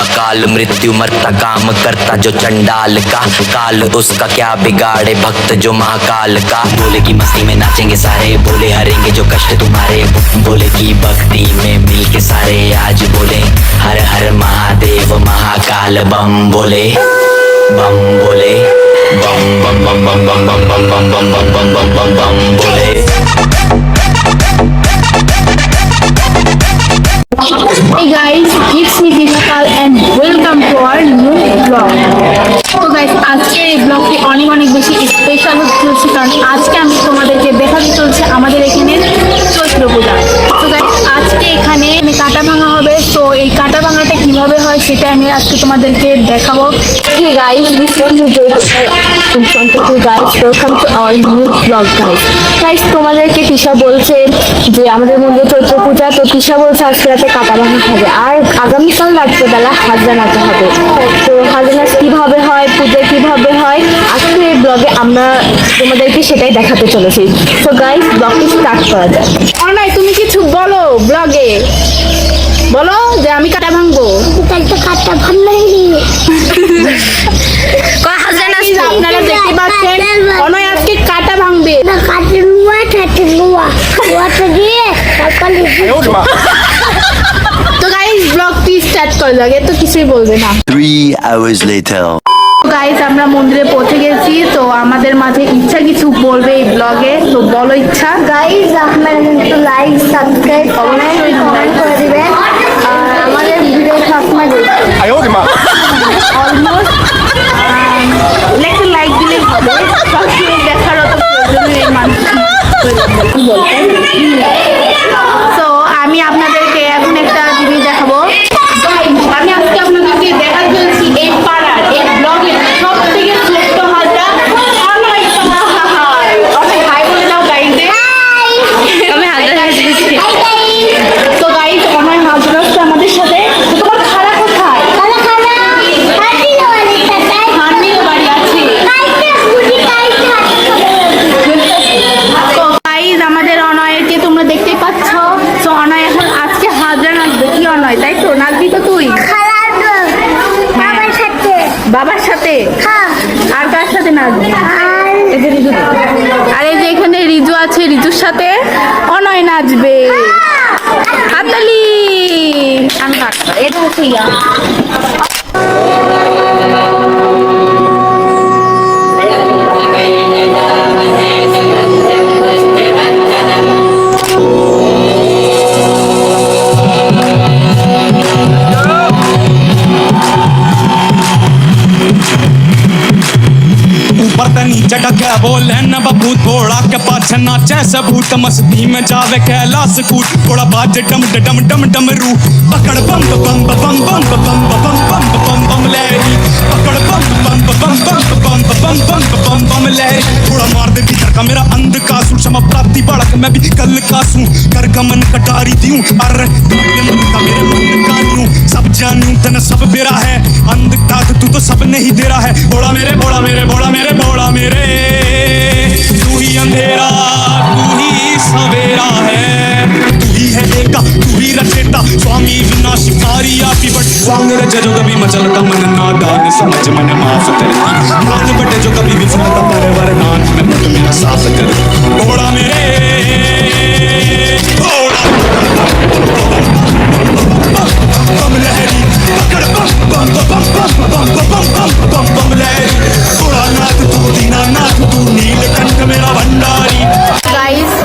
अकाल मृत्यु मरता काम करता जो चंडाल का। काल उसका क्या बिगाड़े भक्त जो महाकाल का। बोले की मस्ती में नाचेंगे सारे, बोले हरेंगे जो कष्ट तुम्हारे। बोले की भक्ति में मिल के सारे आज बोले। हर हर महादेव महाकाल, बम बोले बम बोले। bam Hey guys, it's me Digital and welcome to our new vlog. so guys আজকের এই ব্লগটি অনেক অনেক বেশি স্পেশাল হচ্ছে কারণ কীভাবে হয় সেটা আমি আজকে তোমাদেরকে দেখাবো। In front of you guys. Welcome to our new vlog guys. Guys, তোমাদেরকে তিশা বলছে যে আমাদের মন্দিরে চৈত্র পূজা তো তিশা বলছে আজকে রাতে কাটা ভাঙা হবে। আর আগামীকাল রাত্রেবেলা হাজরা নাচা হবে। তো হাজরা নাচ কীভাবে হয় পুজো কীভাবে হয় আজকে এই ব্লগে আমরা তোমাদেরকে সেটাই দেখাতে চলেছি। তো গাইস ব্লগটি স্টার্ট করা যায় অনাই তুমি কিছু বলো ব্লগে বলো যে আমি কাটা ভাঙবো। আপনারা দেখতে পাচ্ছেন অনয় আজকে কাটা ভাঙবে। দিয়ে তো গাইস ব্লগটি স্টার্ট করা এ তো কিছুই বলবে না। Hours later. আমরা মন্দিরে পৌঁছে গেছি। তো আমাদের মাঝে ইচ্ছা কিছু বলবে এই ব্লগে তো বলো ইচ্ছা। গাইজ আপনার কিন্তু লাইক সাবস্ক্রাইব অবশ্যই কমেন্ট করে আয় ওরে মা অলমোস্ট লেখা লাইক আমি আপনাদের হ্যাঁ আর কার সাথে নাচবে আর এই যে রিজু। আর এই যে এখানে রিজু আছে রিজুর সাথে অনয় নাচবে। হাতালি আমি এটা হচ্ছে ইয়া। ऊपर गया बोले न बबू थोड़ा के पाछ नाचे सबूत मस्ती में जावे कैलाश सकूत थोड़ा बाज डम डम डम डम रू पकड़ बम बम बम बम बम बम बम बम बम बम लहरी पकड़ बम बम बम बम बम बम बम बम बम लहरी थोड़ा मार दे भीतर का मेरा अंध कासू क्षमा प्राप्ति बढ़क मैं भी कल कासू कर गमन कटारी दियूं अरे मेरे मन का का यूँ सब जानूं तन सब बेरा है। अंधता तू तो सब नहीं दे रहा है। बोला मेरे बोला मेरे बोला मेरे बोला मेरे। तू ही अंधेरा। एका तू ही रचेता स्वामी विनाशकारी आपी बट स्वांग रच जो कभी मचलता मन नादान समझ मन माफ़ कर। मान बटे जो कभी विफलता पर वरदान मैं मुझ मेरा साथ कर। बोला मेरे।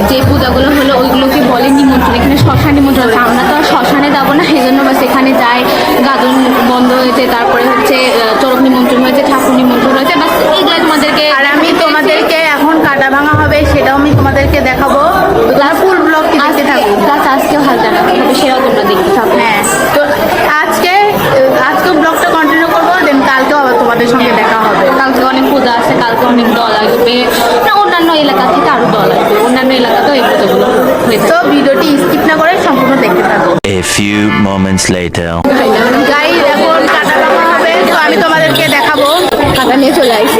যে পূজাগুলো হলো, ওইগুলোকে বলে নিমন্ত্রণ। এখানে শ্মশান নিমন্ত্রণ। আমরা তো আর শ্মশানে যাব না, সেই জন্য বাস এখানে যাই। গাজন বন্ধ হয়েছে, তারপরে হচ্ছে চরক নিমন্ত্রণ হয়েছে, ঠাকুর নিমন্ত্রণ হয়েছে। বাস তোমাদেরকে আর আমি তোমাদেরকে এখন কাটা ভাঙা হবে, সেটাও আমি তোমাদেরকে দেখাবো ফুল ব্লগ দেখতে থাকো প্লাস আজকেও হালকা রাখা হবে সেটাও তোমরা দেখতে থাকো হ্যাঁ তো আজকে আহ, আজকে ব্লগটা কন্টিনিউ করব দেন কালকেও আবার তোমাদের সঙ্গে দেখা হবে কালকে অনেক পূজা আছে কালকে অনেক দল আসবে না অন্যান্য এলাকা থেকে আরও দল আসবে। অন্যান্য এলাকাতেও এই পুজোগুলো হয়ে তো ভিডিওটি স্কিপ না করে সম্পূর্ণ দেখতে থাকো। A few moments later. গাই এখন কাটা হবে। তো আমি তোমাদেরকে দেখাবো। কাটা নিয়ে চলে আসি।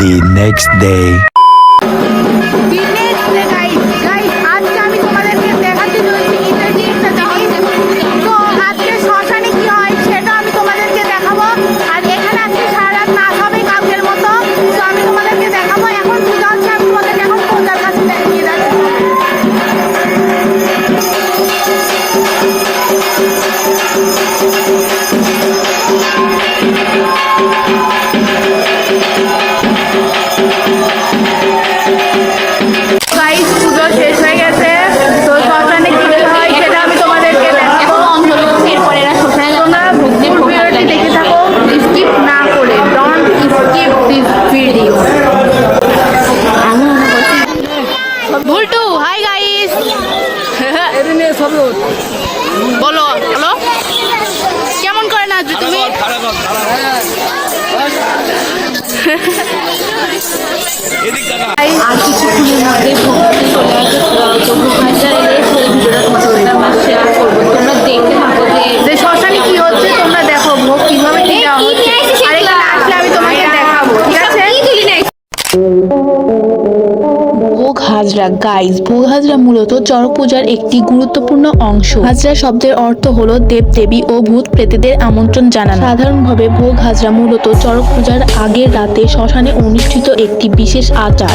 The next day. গাইজ ভোগ হাজরা মূলত চড়ক পূজার একটি গুরুত্বপূর্ণ অংশ। হাজরা শব্দের অর্থ হলো দেবদেবী ও ভূত প্রেতেদের আমন্ত্রণ জানানো। সাধারণভাবে ভোগ হাজরা মূলত চড়ক পূজার আগের রাতে শ্মশানে অনুষ্ঠিত একটি বিশেষ আচার।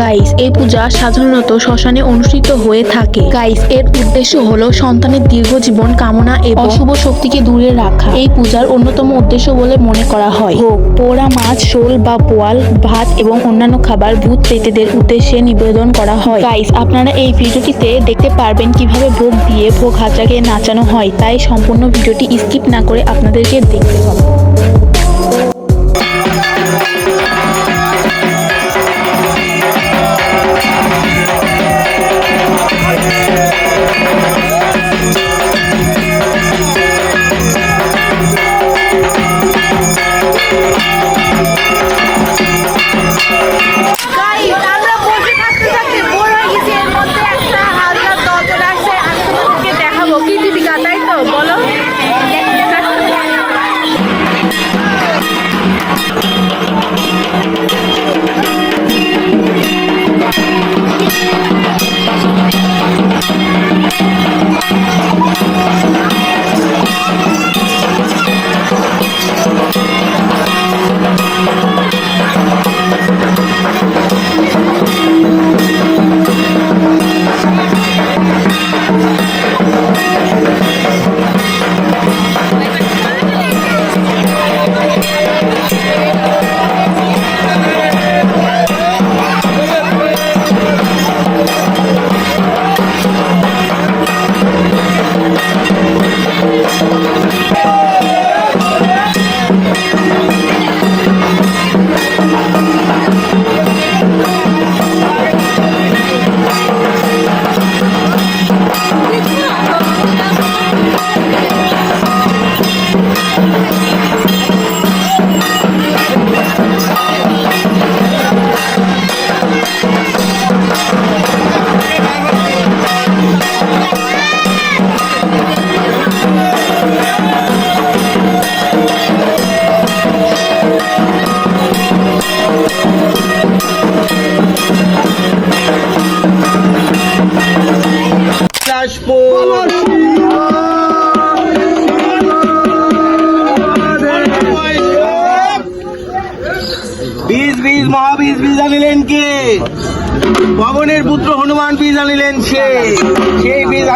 গাইস এই পূজা সাধারণত শ্মশানে অনুষ্ঠিত হয়ে থাকে। গাইস এর উদ্দেশ্য হলো সন্তানের দীর্ঘ জীবন কামনা এবং অশুভ শক্তিকে দূরে রাখা। এই পূজার অন্যতম উদ্দেশ্য বলে মনে করা হয়। ভোগ পোড়া মাছ শোল বা পোয়াল ভাত এবং অন্যান্য খাবার ভূত প্রেতেদের উদ্দেশ্যে নিবেদন করা হয়। গাইস আপনারা এই ভিডিওটিতে দেখতে পারবেন কীভাবে ভোগ দিয়ে ভোগ হাজাকে নাচানো হয়। তাই সম্পূর্ণ ভিডিওটি স্কিপ না করে আপনাদেরকে দেখতে হবে।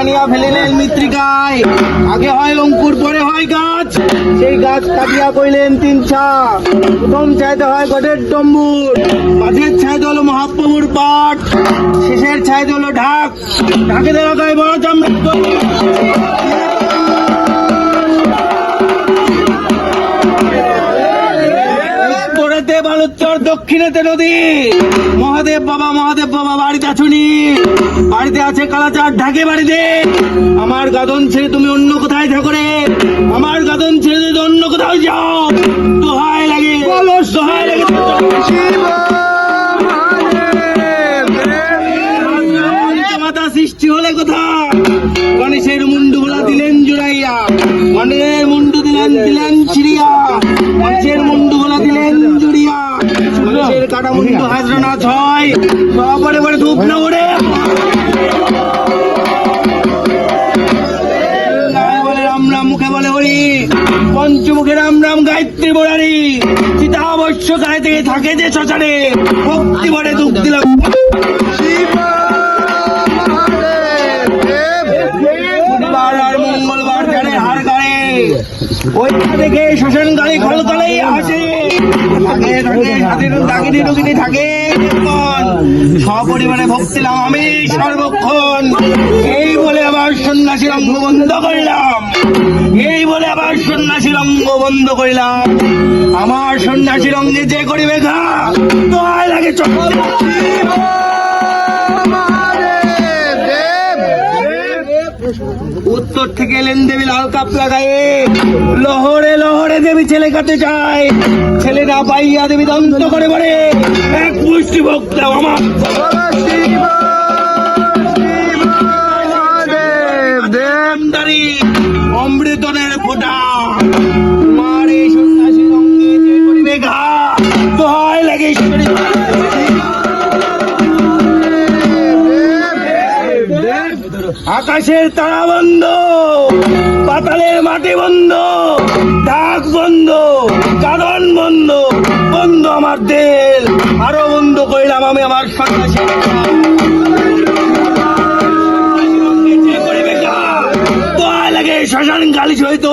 আনিয়া ফেলিলেন মৃত্তিকায়। আগে হয় অঙ্কুর পরে হয় গাছ। সেই গাছ কাটিয়া কইলেন তিন ছা। প্রথম চাইতে হয় গটের ডম্বুর। মাঝের ছাইতে হলো মহাপ্রভুর পাঠ। শেষের ছাইতে হলো ঢাক। ঢাকে দেওয়া গায়ে বড় চামড়া। বালুচর দক্ষিণেতে নদী। মহাদেব বাবা মহাদেব বাবা বাড়িতে আছুনি বাড়িতে আছে কালাচার ঢাকে বাড়িতে। আমার গাদন ছেড়ে তুমি অন্য কোথায় থাকো রে? আমার গাদন ছেড়ে যদি অন্য কোথাও যাও। দোহাই লাগে বলো দোহাই লাগে মাতা সৃষ্টি হলে কোথা গণেশের মুন্ডু ভোলা দিলেন জুড়াইয়া। গণেশের মুন্ডু দিলেন দিলেন ছিড়িয়া গণেশের মুন্ডু ভোলা দিলেন কাটা মুন্ডু হাজরা নাচ ছয়। সপরে পরে ধূপ না ওরে মুখে বলে হরি। পঞ্চমুখে রাম রাম, গায়ত্রী বরারি চিতাবশ্য গায়ে থেকে থাকে যে শ্মশানে ভক্তি বলে দুঃখ দিলাম। ওইটা দেখে আসে। আমি সর্বক্ষণ। এই বলে আবার সন্ন্যাসী রঙ্গ বন্ধ করলাম। এই বলে আবার সন্ন্যাসী রঙ্গ বন্ধ করলাম। আমার সন্ন্যাসী রঙ্গে যে করিবে ঘা দোয়াই লাগে চক্র উত্তর থেকে এলেন দেবী লাল কাপ লাগায়ে। লহরে লহরে দেবী ছেলে কাটে যায় ছেলে না পাইয়া দেবী দন্ত করে বলে, এক পুষ্টি ভক্ত আমার। অমৃতনের ফোটা আকাশের তারা বন্ধ পাতালের মাটি বন্ধ ঢাক বন্ধ কারণ বন্ধ বন্ধ আমার তেল আরও বন্ধ করিলাম আমি আমার সন্ন্যাসী শ্মশান গালি সহিত।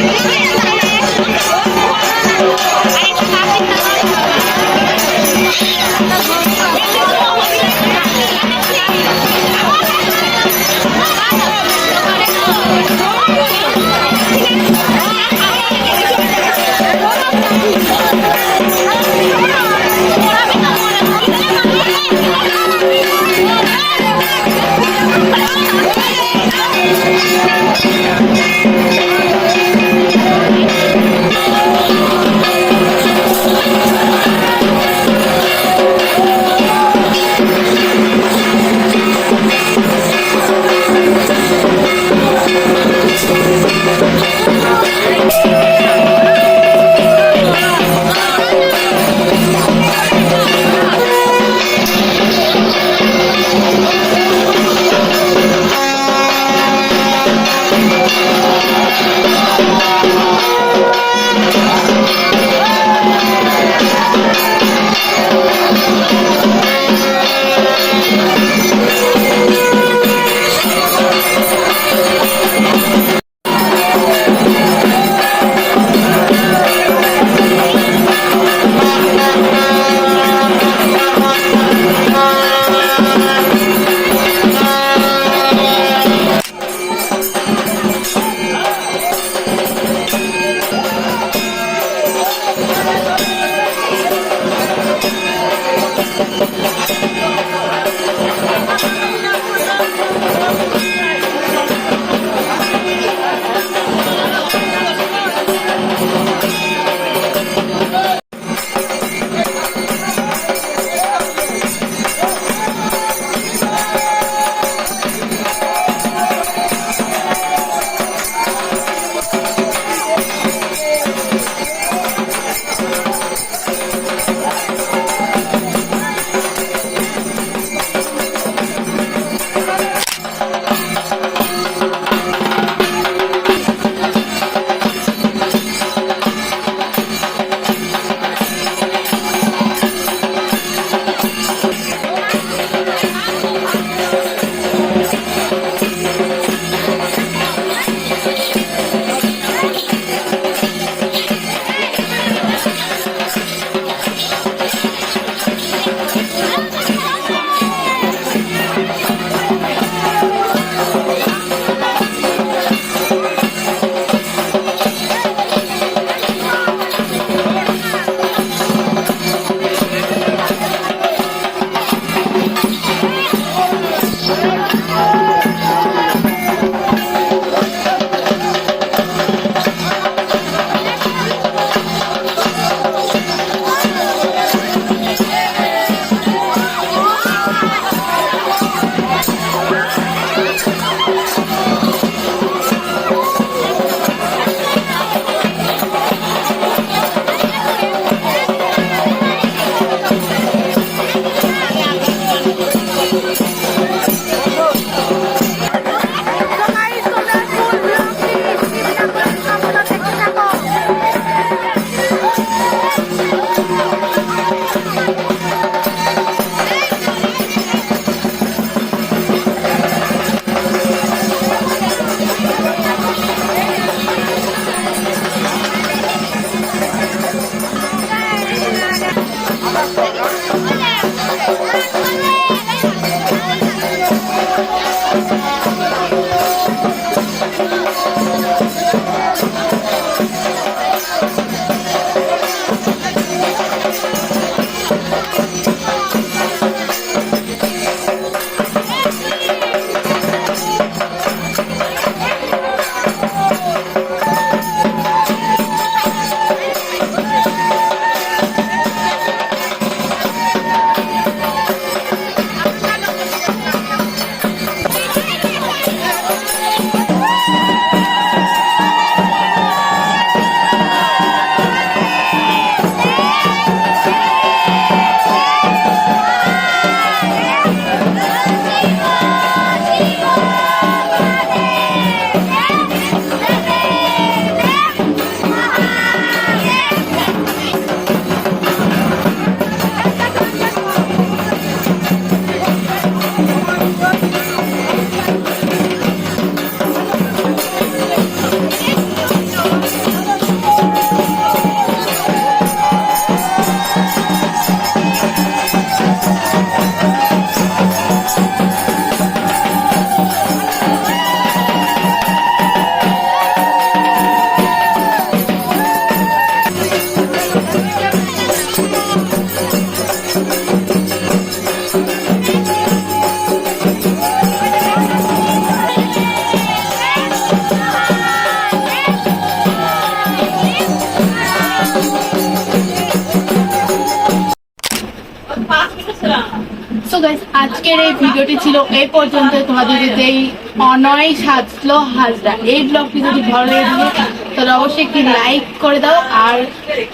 Yeah. ছিল এই পর্যন্ত তোমাদের যেই অনয় সাজলো হাজরা। এই ব্লগটি যদি ভালো লেগে থাকে, তাহলে অবশ্যই একটি লাইক করে দাও, আর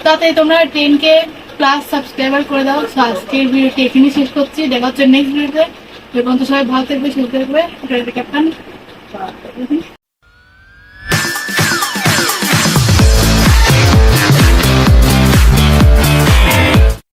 তাতে তোমরা টেন কে প্লাস সাবস্ক্রাইবার করে দাও। আজকের ভিডিওটি এখানেই শেষ করছি। দেখা হচ্ছে নেক্সট ভিডিওতে। এরপর সবাই ভালো থাকবে, সুস্থ থাকবে। ক্যাপ্টেন